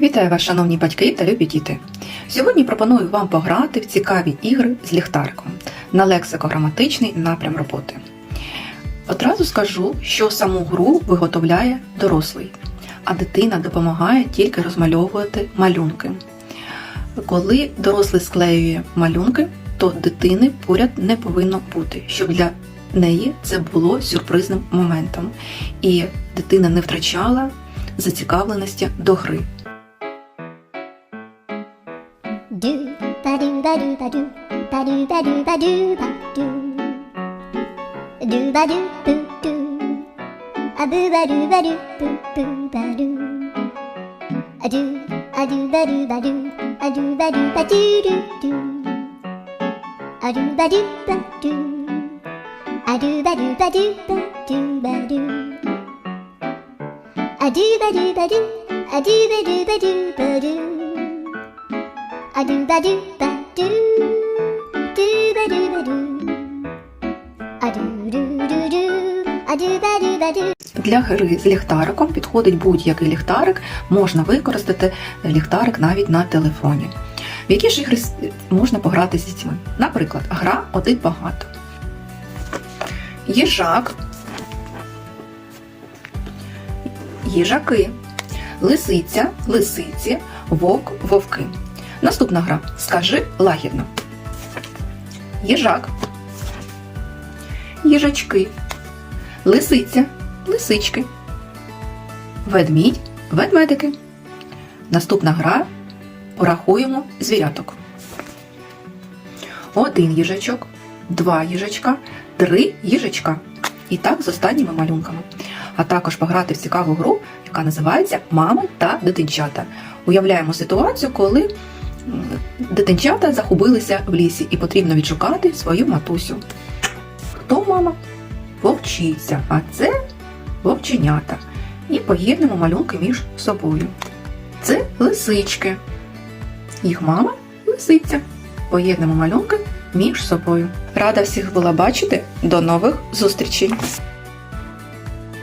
Вітаю вас, шановні батьки та любі діти. Сьогодні пропоную вам пограти в цікаві ігри з ліхтариком на лексико-граматичний напрям роботи. Одразу скажу, що саму гру виготовляє дорослий, а дитина допомагає тільки розмальовувати малюнки. Коли дорослий склеює малюнки, то дитини поряд не повинно бути, щоб для неї це було сюрпризним моментом, і дитина не втрачала зацікавленості до гри. Do ba do ba do ba do ba do ba do ba do ba do do ba do boo do a boo ba do ba do boo boo ba do a do a do ba do ba do a do ba do ba do do do a do ba do ba do a do ba do ba do ba do ba do a do ba do ba do a do ba do ba do ba do a do ba do ba do do ba do ba do a do do do do Для гри з ліхтариком підходить будь-який ліхтарик, можна використати ліхтарик навіть на телефоні. В які ж ігри можна пограти з дітьми? Наприклад, гра один багато. Їжак, їжаки, лисиця, лисиці, вовк, вовки. Наступна гра. Скажи лагідно. Їжак, їжачки, лисиця, лисички, ведмідь, ведмедики. Наступна гра порахуємо звіряток. Один їжачок, два їжачка, три їжачка. І так з останніми малюнками. А також пограти в цікаву гру, яка називається Мами та дитинчата. Уявляємо ситуацію, коли дитинчата загубилися в лісі і потрібно відшукати свою матусю. Хто мама? Вовчиця, а це вовченята. І поєднуємо малюнки між собою. Це лисички. Їх мама лисиця. Поєднуємо малюнки між собою. Рада всіх була бачити. До нових зустрічей!